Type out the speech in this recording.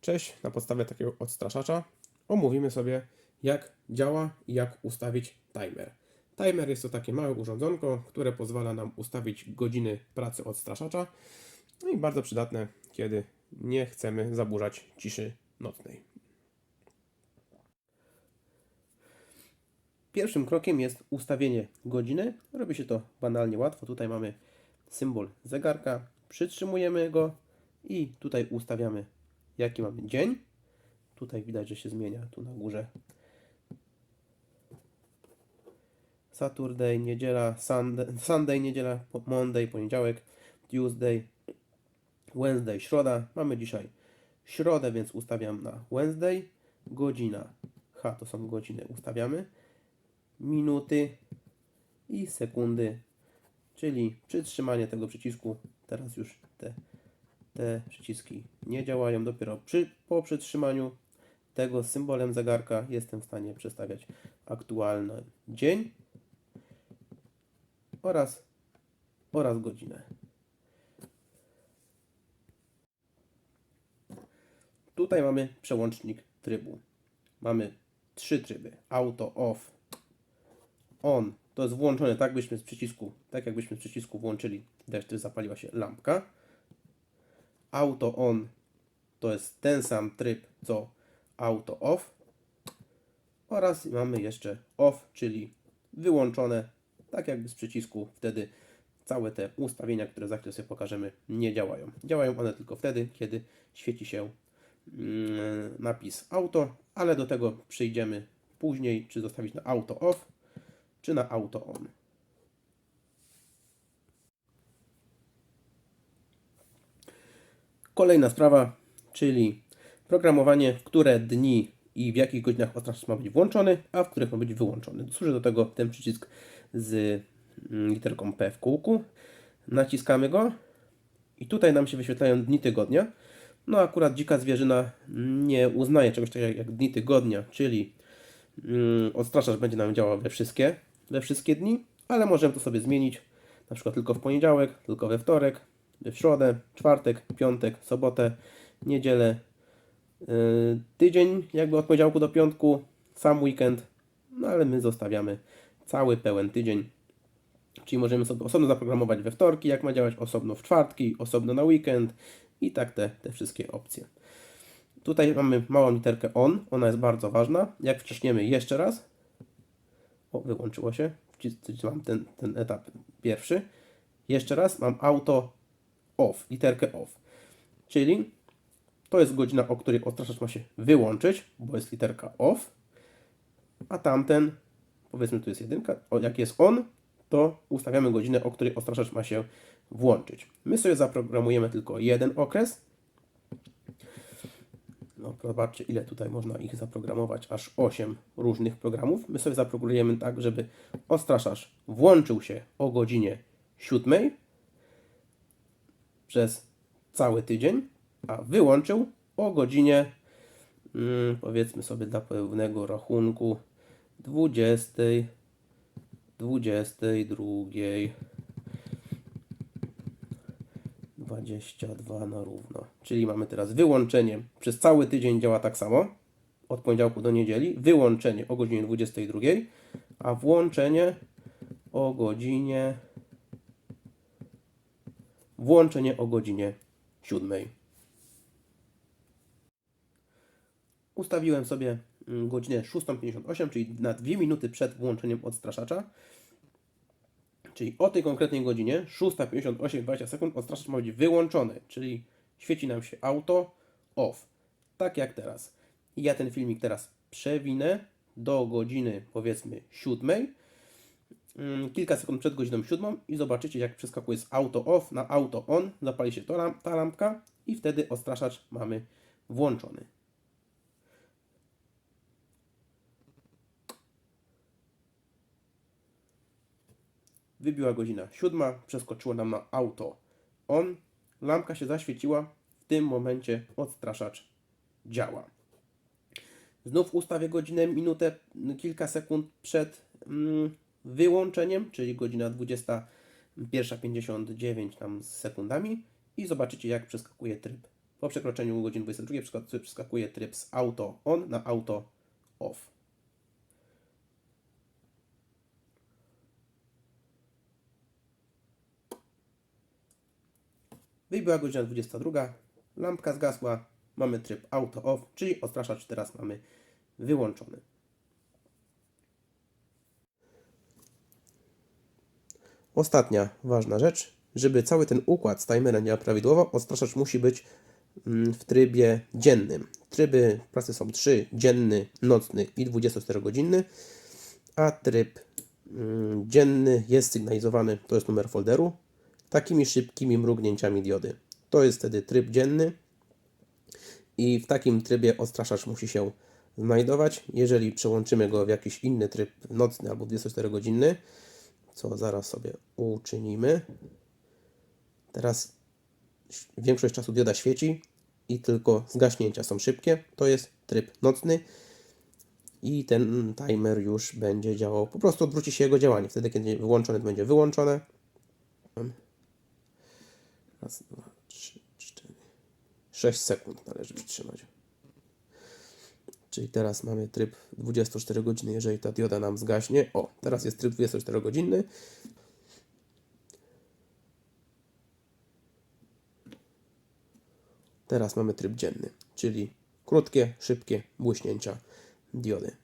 Cześć, na podstawie takiego odstraszacza omówimy sobie jak działa i jak ustawić timer. Timer jest to takie małe urządzonko, które pozwala nam ustawić godziny pracy odstraszacza no i bardzo przydatne, kiedy nie chcemy zaburzać ciszy nocnej. Pierwszym krokiem jest ustawienie godziny. Robi się to banalnie łatwo. Tutaj mamy symbol zegarka, przytrzymujemy go i tutaj ustawiamy jaki mamy dzień. Tutaj widać, że się zmienia tu na górze. Saturday, niedziela, Sunday, Sunday niedziela, Monday, poniedziałek, Tuesday, Wednesday, środa. Mamy dzisiaj środę, więc ustawiam na Wednesday. Godzina. H to są godziny, ustawiamy. Minuty i sekundy, czyli przytrzymanie tego przycisku. Teraz już te te przyciski nie działają. Dopiero przy, po przytrzymaniu tego symbolem zegarka jestem w stanie przestawiać aktualny dzień oraz, oraz godzinę. Tutaj mamy przełącznik trybu. Mamy trzy tryby. Auto, off, on. To jest włączone tak, byśmy z przycisku, tak jakbyśmy z przycisku włączyli, że zapaliła się lampka auto on to jest ten sam tryb co auto off oraz mamy jeszcze off, czyli wyłączone tak jakby z przycisku wtedy całe te ustawienia, które za chwilę sobie pokażemy nie działają. Działają one tylko wtedy, kiedy świeci się mm, napis auto, ale do tego przyjdziemy później, czy zostawić na auto off, czy na auto on. Kolejna sprawa, czyli programowanie, w które dni i w jakich godzinach odstraszacz ma być włączony, a w których ma być wyłączony. Służy do tego ten przycisk z mm, literką P w kółku. Naciskamy go i tutaj nam się wyświetlają dni tygodnia. No akurat dzika zwierzyna nie uznaje czegoś takiego jak dni tygodnia, czyli mm, odstraszacz będzie nam działał we wszystkie, we wszystkie dni, ale możemy to sobie zmienić, na przykład tylko w poniedziałek, tylko we wtorek, w środę, czwartek, piątek, sobotę, niedzielę, yy, tydzień jakby od poniedziałku do piątku, sam weekend, no ale my zostawiamy cały pełen tydzień. Czyli możemy sobie osobno zaprogramować we wtorki, jak ma działać, osobno w czwartki, osobno na weekend i tak te, te wszystkie opcje. Tutaj mamy małą literkę ON, ona jest bardzo ważna. Jak wciśniemy jeszcze raz, o, wyłączyło się, mam ten, ten etap pierwszy. Jeszcze raz mam auto off, literkę off. Czyli to jest godzina, o której odstraszacz ma się wyłączyć, bo jest literka off, a tamten, powiedzmy tu jest jedynka, jak jest on, to ustawiamy godzinę, o której odstraszacz ma się włączyć. My sobie zaprogramujemy tylko jeden okres. No, zobaczcie, ile tutaj można ich zaprogramować, aż 8 różnych programów. My sobie zaprogramujemy tak, żeby odstraszacz włączył się o godzinie 7, przez cały tydzień, a wyłączył o godzinie, mm, powiedzmy sobie dla pewnego rachunku, 20, 22, 22 na równo. Czyli mamy teraz wyłączenie. Przez cały tydzień działa tak samo, od poniedziałku do niedzieli, wyłączenie o godzinie 22, a włączenie o godzinie włączenie o godzinie 7. Ustawiłem sobie mm, godzinę 6.58, czyli na 2 minuty przed włączeniem odstraszacza. Czyli o tej konkretnej godzinie 6.58, 20 sekund odstraszacz ma być wyłączony, czyli świeci nam się auto off. Tak jak teraz. I ja ten filmik teraz przewinę do godziny powiedzmy 7 mm, kilka sekund przed godziną siódmą i zobaczycie jak przeskakuje z auto off na auto on, zapali się ta lampka i wtedy odstraszacz mamy włączony. Wybiła godzina siódma, przeskoczyło nam na auto on, lampka się zaświeciła, w tym momencie odstraszacz działa. Znów ustawię godzinę, minutę, kilka sekund przed mm, wyłączeniem, czyli godzina 21.59 tam z sekundami i zobaczycie jak przeskakuje tryb Po przekroczeniu godziny 22 przeska- przeskakuje tryb z auto on na auto off. Wybiła godzina 22, lampka zgasła, mamy tryb auto off, czyli odstraszacz teraz mamy wyłączony. Ostatnia ważna rzecz, żeby cały ten układ z timerem działał prawidłowo, odstraszacz musi być mm, w trybie dziennym. Tryby pracy są trzy: dzienny, nocny i 24-godzinny, a tryb mm, dzienny jest sygnalizowany, to jest numer folderu, takimi szybkimi mrugnięciami diody. To jest wtedy tryb dzienny i w takim trybie odstraszacz musi się znajdować. Jeżeli przełączymy go w jakiś inny tryb nocny albo 24-godzinny, co zaraz sobie uczynimy. Teraz większość czasu dioda świeci i tylko zgaśnięcia są szybkie. To jest tryb nocny i ten timer już będzie działał. Po prostu odwróci się jego działanie. Wtedy, kiedy wyłączone, to będzie wyłączone. Raz, dwa, trzy, cztery. 6 sekund należy wytrzymać. Czyli teraz mamy tryb 24 godziny, jeżeli ta dioda nam zgaśnie. O, teraz jest tryb 24 godziny. Teraz mamy tryb dzienny, czyli krótkie, szybkie błyśnięcia diody.